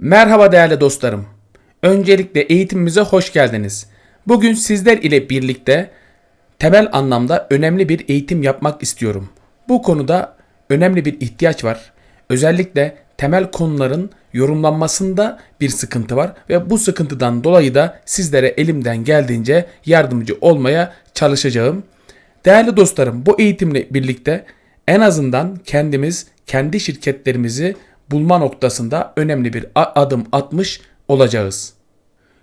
Merhaba değerli dostlarım. Öncelikle eğitimimize hoş geldiniz. Bugün sizler ile birlikte temel anlamda önemli bir eğitim yapmak istiyorum. Bu konuda önemli bir ihtiyaç var. Özellikle temel konuların yorumlanmasında bir sıkıntı var ve bu sıkıntıdan dolayı da sizlere elimden geldiğince yardımcı olmaya çalışacağım. Değerli dostlarım, bu eğitimle birlikte en azından kendimiz kendi şirketlerimizi bulma noktasında önemli bir adım atmış olacağız.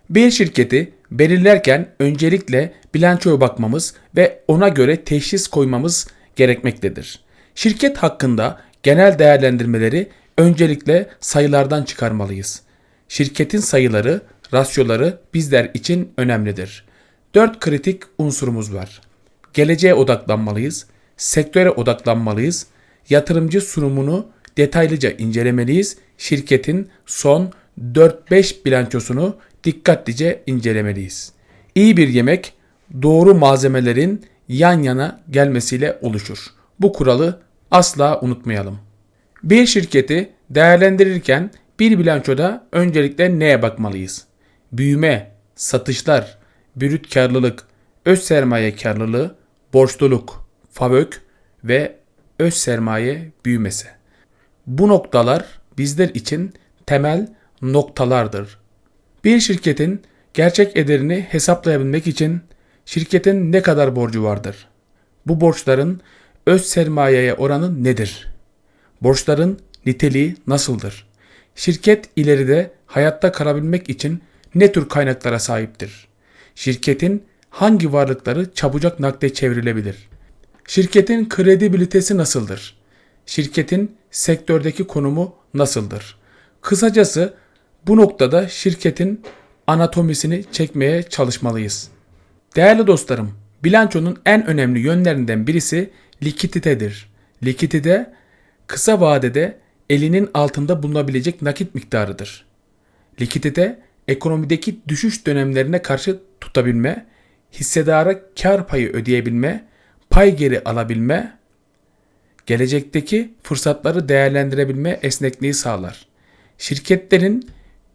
Bir şirketi belirlerken öncelikle bilançoya bakmamız ve ona göre teşhis koymamız gerekmektedir. Şirket hakkında genel değerlendirmeleri öncelikle sayılardan çıkarmalıyız. Şirketin sayıları, rasyoları bizler için önemlidir. 4 kritik unsurumuz var. Geleceğe odaklanmalıyız, sektöre odaklanmalıyız, yatırımcı sunumunu detaylıca incelemeliyiz, şirketin son 4-5 bilançosunu dikkatlice incelemeliyiz. İyi bir yemek doğru malzemelerin yan yana gelmesiyle oluşur. Bu kuralı asla unutmayalım. Bir şirketi değerlendirirken bir bilançoda öncelikle neye bakmalıyız? Büyüme, satışlar, brüt karlılık, öz sermaye karlılığı, borçluluk, FAVÖK ve öz sermaye büyümesi. Bu noktalar bizler için temel noktalardır. Bir şirketin gerçek ederini hesaplayabilmek için şirketin ne kadar borcu vardır? Bu borçların öz sermayeye oranı nedir? Borçların niteliği nasıldır? Şirket ileride hayatta kalabilmek için ne tür kaynaklara sahiptir? Şirketin hangi varlıkları çabucak nakde çevrilebilir? Şirketin kredibilitesi nasıldır? Şirketin sektördeki konumu nasıldır? Kısacası bu noktada şirketin anatomisini çekmeye çalışmalıyız. Değerli dostlarım, bilançonun en önemli yönlerinden birisi likiditedir. Likidite kısa vadede elinin altında bulunabilecek nakit miktarıdır. Likidite ekonomideki düşüş dönemlerine karşı tutabilme, hissedara kar payı ödeyebilme, pay geri alabilme, gelecekteki fırsatları değerlendirebilme esnekliği sağlar. Şirketlerin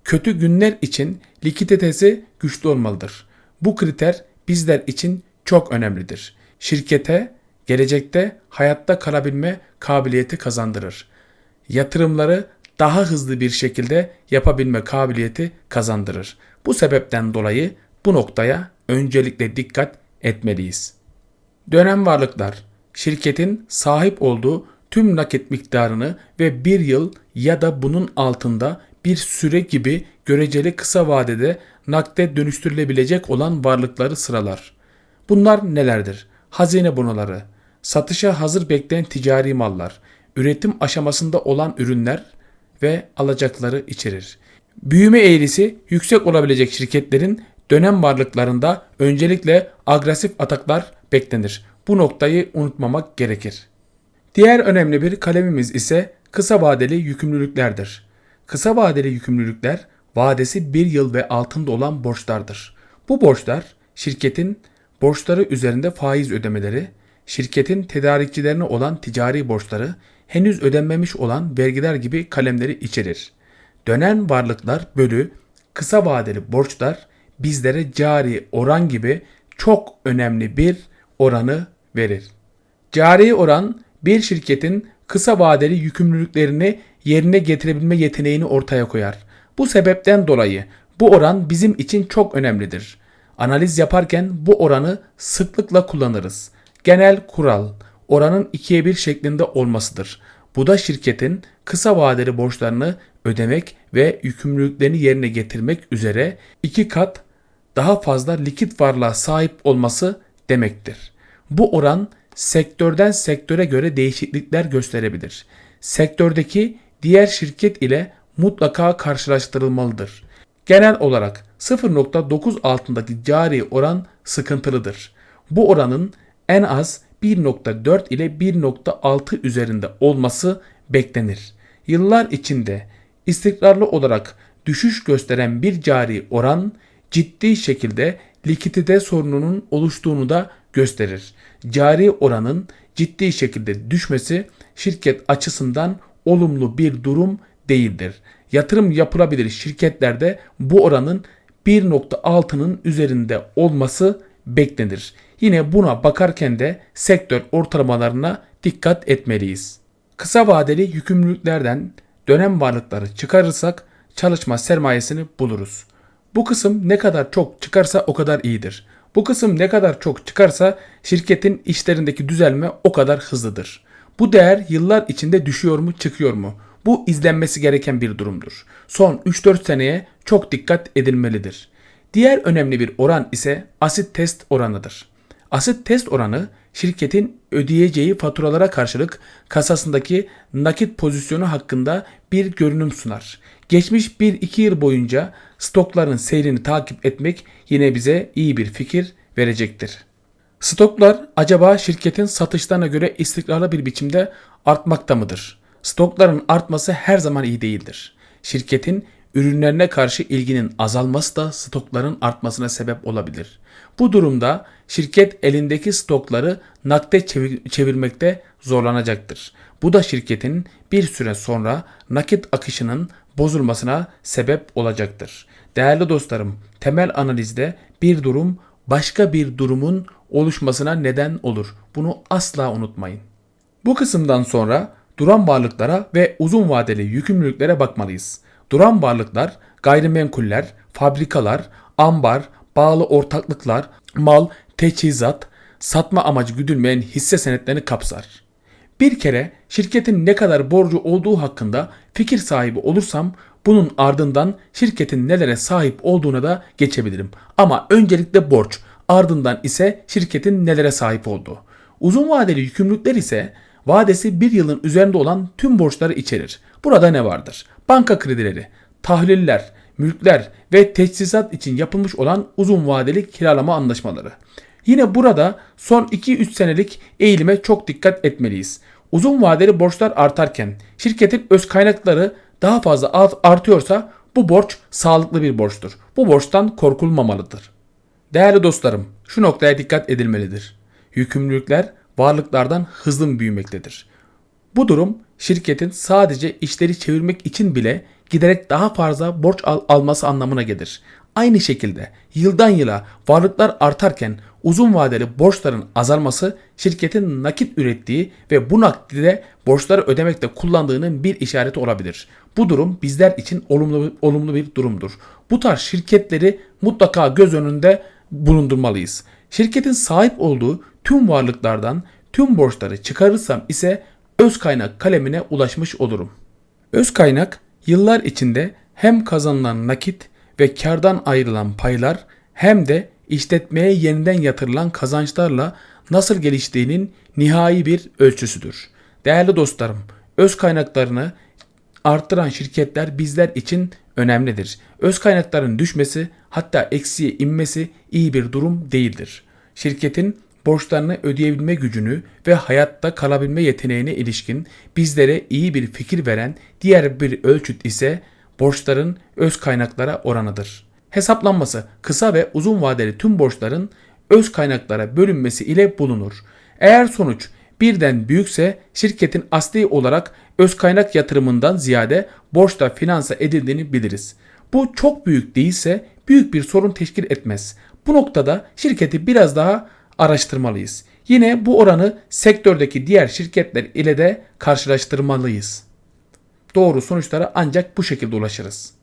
kötü günler için likiditesi güçlü olmalıdır. Bu kriter bizler için çok önemlidir. Şirkete gelecekte hayatta kalabilme kabiliyeti kazandırır. Yatırımları daha hızlı bir şekilde yapabilme kabiliyeti kazandırır. Bu sebepten dolayı bu noktaya öncelikle dikkat etmeliyiz. Dönem varlıklar şirketin sahip olduğu tüm nakit miktarını ve bir yıl ya da bunun altında bir süre gibi göreceli kısa vadede nakde dönüştürülebilecek olan varlıkları sıralar. Bunlar nelerdir? Hazine bonoları, satışa hazır bekleyen ticari mallar, üretim aşamasında olan ürünler ve alacakları içerir. Büyüme eğrisi yüksek olabilecek şirketlerin dönem varlıklarında öncelikle agresif ataklar beklenir. Bu noktayı unutmamak gerekir. Diğer önemli bir kalemimiz ise kısa vadeli yükümlülüklerdir. Kısa vadeli yükümlülükler vadesi bir yıl ve altında olan borçlardır. Bu borçlar şirketin borçları üzerinde faiz ödemeleri, şirketin tedarikçilerine olan ticari borçları, henüz ödenmemiş olan vergiler gibi kalemleri içerir. Dönen varlıklar bölü kısa vadeli borçlar bizlere cari oran gibi çok önemli bir oranı verir. Cari oran bir şirketin kısa vadeli yükümlülüklerini yerine getirebilme yeteneğini ortaya koyar. Bu sebepten dolayı bu oran bizim için çok önemlidir. Analiz yaparken bu oranı sıklıkla kullanırız. Genel kural oranın ikiye bir şeklinde olmasıdır. Bu da şirketin kısa vadeli borçlarını ödemek ve yükümlülüklerini yerine getirmek üzere iki kat daha fazla likit varlığa sahip olması demektir. Bu oran sektörden sektöre göre değişiklikler gösterebilir. Sektördeki diğer şirket ile mutlaka karşılaştırılmalıdır. Genel olarak 0.9 altındaki cari oran sıkıntılıdır. Bu oranın en az 1.4 ile 1.6 üzerinde olması beklenir. Yıllar içinde istikrarlı olarak düşüş gösteren bir cari oran ciddi şekilde likidite sorununun oluştuğunu da gösterir. Cari oranın ciddi şekilde düşmesi şirket açısından olumlu bir durum değildir. yatırım yapılabilir şirketlerde bu oranın 1.6'nın üzerinde olması beklenir. Yine buna bakarken de sektör ortalamalarına dikkat etmeliyiz. Kısa vadeli yükümlülüklerden dönem varlıkları çıkarırsak çalışma sermayesini buluruz. Bu kısım ne kadar çok çıkarsa o kadar iyidir. Bu kısım ne kadar çok çıkarsa şirketin işlerindeki düzelme o kadar hızlıdır. Bu değer yıllar içinde düşüyor mu çıkıyor mu? Bu izlenmesi gereken bir durumdur. Son 3-4 seneye çok dikkat edilmelidir. Diğer önemli bir oran ise asit test oranıdır. Asit test oranı şirketin ödeyeceği faturalara karşılık kasasındaki nakit pozisyonu hakkında bir görünüm sunar. Geçmiş 1-2 yıl boyunca stokların seyrini takip etmek yine bize iyi bir fikir verecektir. Stoklar acaba şirketin satışlarına göre istikrarlı bir biçimde artmakta mıdır? Stokların artması her zaman iyi değildir. Şirketin ürünlerine karşı ilginin azalması da stokların artmasına sebep olabilir. Bu durumda şirket elindeki stokları nakde çevirmekte zorlanacaktır. Bu da şirketin bir süre sonra nakit akışının bozulmasına sebep olacaktır. Değerli dostlarım, temel analizde bir durum başka bir durumun oluşmasına neden olur. Bunu asla unutmayın. Bu kısımdan sonra duran varlıklara ve uzun vadeli yükümlülüklere bakmalıyız. Duran varlıklar, gayrimenkuller, fabrikalar, ambar, bağlı ortaklıklar, mal, teçhizat, satma amacı güdülmeyen hisse senetlerini kapsar. Bir kere şirketin ne kadar borcu olduğu hakkında fikir sahibi olursam bunun ardından şirketin nelere sahip olduğuna da geçebilirim. Ama öncelikle borç, ardından ise şirketin nelere sahip olduğu. Uzun vadeli yükümlülükler ise vadesi bir yılın üzerinde olan tüm borçları içerir. Burada ne vardır? Banka kredileri, tahliller, mülkler ve teçhizat için yapılmış olan uzun vadeli kiralama anlaşmaları. Yine burada son 2-3 senelik eğilime çok dikkat etmeliyiz. Uzun vadeli borçlar artarken şirketin öz kaynakları daha fazla artıyorsa bu borç sağlıklı bir borçtur. Bu borçtan korkulmamalıdır. Değerli dostlarım, şu noktaya dikkat edilmelidir. Yükümlülükler varlıklardan hızlı büyümektedir. Bu durum şirketin sadece işleri çevirmek için bile giderek daha fazla borç al alması anlamına gelir. Aynı şekilde yıldan yıla varlıklar artarken uzun vadeli borçların azalması şirketin nakit ürettiği ve bu nakdi borçları ödemekte kullandığının bir işareti olabilir. Bu durum bizler için olumlu, olumlu bir durumdur. Bu tarz şirketleri mutlaka göz önünde bulundurmalıyız. Şirketin sahip olduğu tüm varlıklardan tüm borçları çıkarırsam ise öz kaynak kalemine ulaşmış olurum. Öz kaynak yıllar içinde hem kazanılan nakit ve kardan ayrılan paylar hem de işletmeye yeniden yatırılan kazançlarla nasıl geliştiğinin nihai bir ölçüsüdür. Değerli dostlarım, öz kaynaklarını arttıran şirketler bizler için önemlidir. Öz kaynakların düşmesi hatta eksiye inmesi iyi bir durum değildir. Şirketin borçlarını ödeyebilme gücünü ve hayatta kalabilme yeteneğine ilişkin bizlere iyi bir fikir veren diğer bir ölçüt ise borçların öz kaynaklara oranıdır. Hesaplanması kısa ve uzun vadeli tüm borçların öz kaynaklara bölünmesi ile bulunur. Eğer sonuç birden büyükse şirketin asli olarak öz kaynak yatırımından ziyade borçla finanse edildiğini biliriz. Bu çok büyük değilse büyük bir sorun teşkil etmez. Bu noktada şirketi biraz daha araştırmalıyız. Yine bu oranı sektördeki diğer şirketler ile de karşılaştırmalıyız. Doğru sonuçlara ancak bu şekilde ulaşırız.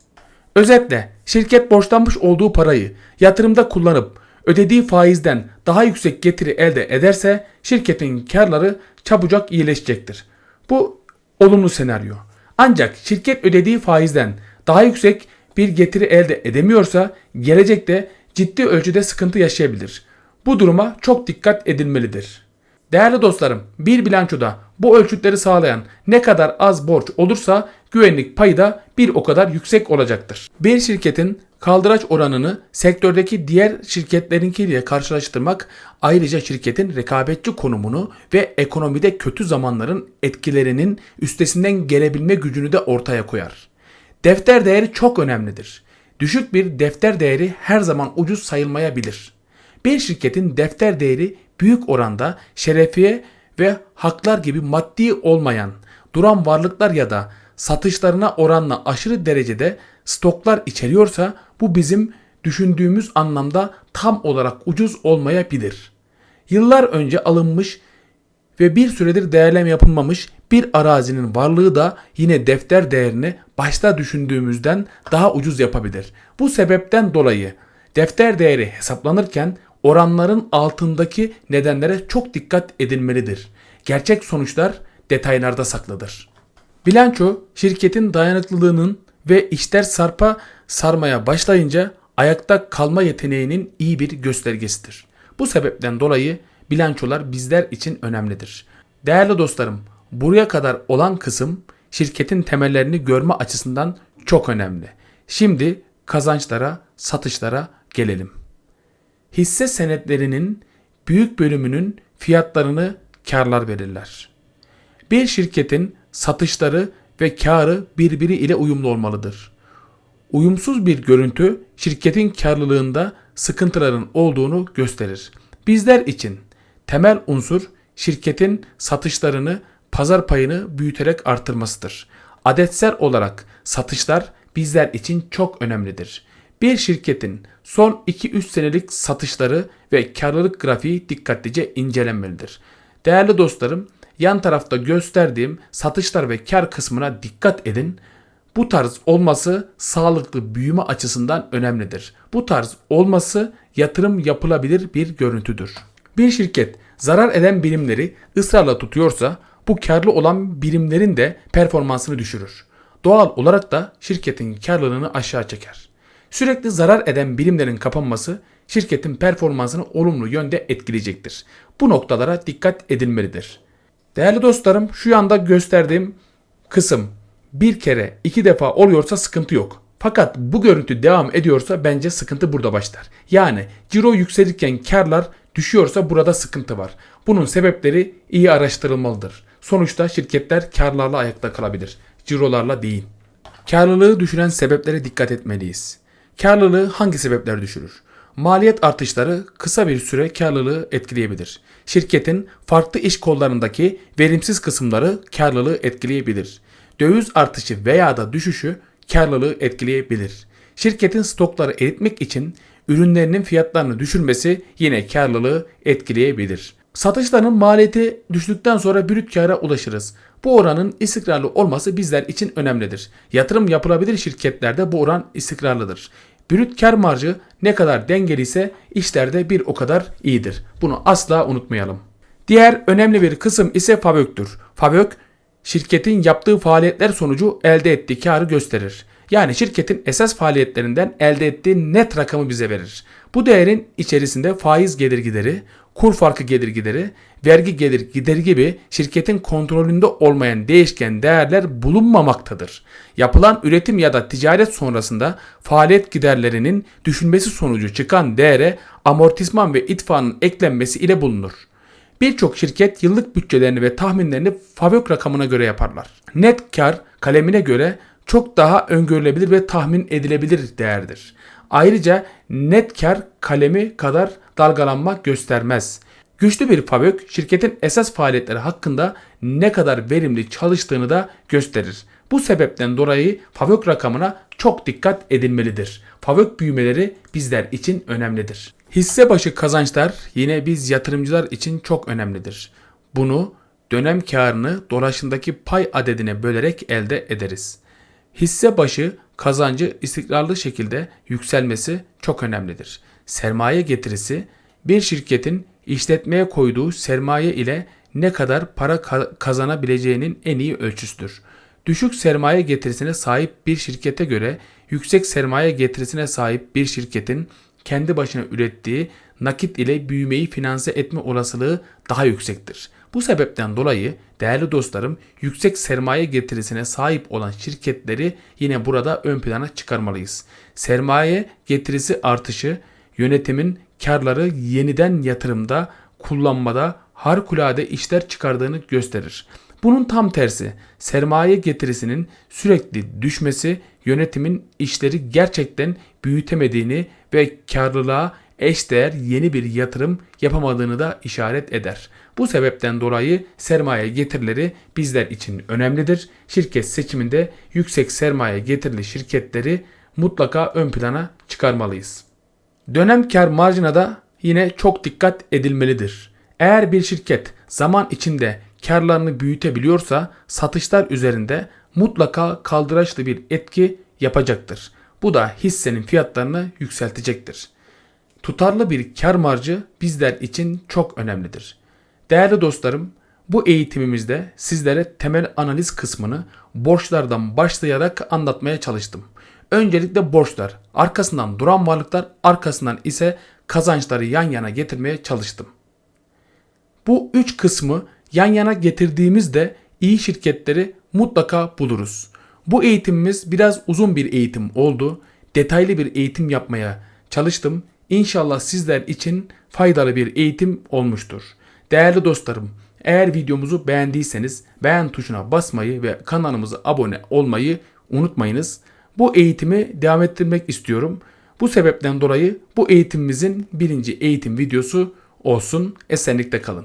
Özetle şirket borçlanmış olduğu parayı yatırımda kullanıp ödediği faizden daha yüksek getiri elde ederse şirketin karları çabucak iyileşecektir. Bu olumlu senaryo. Ancak şirket ödediği faizden daha yüksek bir getiri elde edemiyorsa gelecekte ciddi ölçüde sıkıntı yaşayabilir. Bu duruma çok dikkat edilmelidir. Değerli dostlarım, bir bilançoda bu ölçütleri sağlayan ne kadar az borç olursa güvenlik payı da bir o kadar yüksek olacaktır. Bir şirketin kaldıraç oranını sektördeki diğer şirketlerinkiyle karşılaştırmak ayrıca şirketin rekabetçi konumunu ve ekonomide kötü zamanların etkilerinin üstesinden gelebilme gücünü de ortaya koyar. Defter değeri çok önemlidir. Düşük bir defter değeri her zaman ucuz sayılmayabilir. Bir şirketin defter değeri büyük oranda şerefiye ve haklar gibi maddi olmayan duran varlıklar ya da satışlarına oranla aşırı derecede stoklar içeriyorsa bu bizim düşündüğümüz anlamda tam olarak ucuz olmayabilir. Yıllar önce alınmış ve bir süredir değerleme yapılmamış bir arazinin varlığı da yine defter değerini başta düşündüğümüzden daha ucuz yapabilir. Bu sebepten dolayı defter değeri hesaplanırken oranların altındaki nedenlere çok dikkat edilmelidir. Gerçek sonuçlar detaylarda saklıdır. Bilanço şirketin dayanıklılığının ve işler sarpa sarmaya başlayınca ayakta kalma yeteneğinin iyi bir göstergesidir. Bu sebepten dolayı bilançolar bizler için önemlidir. Değerli dostlarım, buraya kadar olan kısım şirketin temellerini görme açısından çok önemli. Şimdi kazançlara, satışlara gelelim. Hisse senetlerinin büyük bölümünün fiyatlarını karlar belirler. Bir şirketin satışları ve karı birbiri ile uyumlu olmalıdır. Uyumsuz bir görüntü şirketin karlılığında sıkıntıların olduğunu gösterir. Bizler için temel unsur şirketin satışlarını, pazar payını büyüterek artırmasıdır. Adetsel olarak satışlar bizler için çok önemlidir. Bir şirketin son 2-3 senelik satışları ve karlılık grafiği dikkatlice incelenmelidir. Değerli dostlarım, yan tarafta gösterdiğim satışlar ve kar kısmına dikkat edin. Bu tarz olması sağlıklı büyüme açısından önemlidir. Bu tarz olması yatırım yapılabilir bir görüntüdür. Bir şirket zarar eden birimleri ısrarla tutuyorsa bu karlı olan birimlerin de performansını düşürür. Doğal olarak da şirketin karlılığını aşağı çeker. Sürekli zarar eden birimlerin kapanması şirketin performansını olumlu yönde etkileyecektir. Bu noktalara dikkat edilmelidir. Değerli dostlarım şu yanda gösterdiğim kısım bir kere iki defa oluyorsa sıkıntı yok. Fakat bu görüntü devam ediyorsa bence sıkıntı burada başlar. Yani ciro yükselirken karlar düşüyorsa burada sıkıntı var. Bunun sebepleri iyi araştırılmalıdır. Sonuçta şirketler karlarla ayakta kalabilir. Cirolarla değil. Karlılığı düşüren sebeplere dikkat etmeliyiz. Karlılığı hangi sebepler düşürür? Maliyet artışları kısa bir süre karlılığı etkileyebilir. Şirketin farklı iş kollarındaki verimsiz kısımları karlılığı etkileyebilir. Döviz artışı veya da düşüşü karlılığı etkileyebilir. Şirketin stokları eritmek için ürünlerinin fiyatlarını düşürmesi yine karlılığı etkileyebilir. Satışların maliyeti düştükten sonra brüt kâra ulaşırız. Bu oranın istikrarlı olması bizler için önemlidir. Yatırım yapılabilir şirketlerde bu oran istikrarlıdır. Brüt kar marjı ne kadar dengeli ise işlerde bir o kadar iyidir. Bunu asla unutmayalım. Diğer önemli bir kısım ise FAVÖK'tür. FAVÖK şirketin yaptığı faaliyetler sonucu elde ettiği karı gösterir. Yani şirketin esas faaliyetlerinden elde ettiği net rakamı bize verir. Bu değerin içerisinde faiz gelir gideri, kur farkı gelir gideri, vergi gelir gideri gibi şirketin kontrolünde olmayan değişken değerler bulunmamaktadır. Yapılan üretim ya da ticaret sonrasında faaliyet giderlerinin düşünmesi sonucu çıkan değere amortisman ve itfanın eklenmesi ile bulunur. Birçok şirket yıllık bütçelerini ve tahminlerini FAVÖK rakamına göre yaparlar. Net kar kalemine göre çok daha öngörülebilir ve tahmin edilebilir değerdir. Ayrıca net kar kalemi kadar dalgalanma göstermez. Güçlü bir FAVÖK şirketin esas faaliyetleri hakkında ne kadar verimli çalıştığını da gösterir. Bu sebepten dolayı FAVÖK rakamına çok dikkat edilmelidir. FAVÖK büyümeleri bizler için önemlidir. Hisse başı kazançlar yine biz yatırımcılar için çok önemlidir. Bunu dönem karını dolaşındaki pay adedine bölerek elde ederiz. Hisse başı kazancı istikrarlı şekilde yükselmesi çok önemlidir. Sermaye getirisi bir şirketin işletmeye koyduğu sermaye ile ne kadar para kazanabileceğinin en iyi ölçüsüdür. Düşük sermaye getirisine sahip bir şirkete göre yüksek sermaye getirisine sahip bir şirketin kendi başına ürettiği nakit ile büyümeyi finanse etme olasılığı daha yüksektir. Bu sebepten dolayı değerli dostlarım yüksek sermaye getirisine sahip olan şirketleri yine burada ön plana çıkarmalıyız. Sermaye getirisi artışı yönetimin karları yeniden yatırımda kullanmada harikulade işler çıkardığını gösterir. Bunun tam tersi sermaye getirisinin sürekli düşmesi yönetimin işleri gerçekten büyütemediğini ve karlılığa eşdeğer yeni bir yatırım yapamadığını da işaret eder. Bu sebepten dolayı sermaye getirileri bizler için önemlidir. Şirket seçiminde yüksek sermaye getirili şirketleri mutlaka ön plana çıkarmalıyız. Dönem kar marjına da yine çok dikkat edilmelidir. Eğer bir şirket zaman içinde karlarını büyütebiliyorsa satışlar üzerinde mutlaka kaldıraçlı bir etki yapacaktır. Bu da hissenin fiyatlarını yükseltecektir. Tutarlı bir kar marjı bizler için çok önemlidir. Değerli dostlarım, bu eğitimimizde sizlere temel analiz kısmını borçlardan başlayarak anlatmaya çalıştım. Öncelikle borçlar, arkasından duran varlıklar, arkasından ise kazançları yan yana getirmeye çalıştım. Bu üç kısmı yan yana getirdiğimizde iyi şirketleri mutlaka buluruz. Bu eğitimimiz biraz uzun bir eğitim oldu. Detaylı bir eğitim yapmaya çalıştım. İnşallah sizler için faydalı bir eğitim olmuştur. Değerli dostlarım, eğer videomuzu beğendiyseniz beğen tuşuna basmayı ve kanalımıza abone olmayı unutmayınız. Bu eğitimi devam ettirmek istiyorum. Bu sebepten dolayı bu eğitimimizin birinci eğitim videosu olsun. Esenlikte kalın.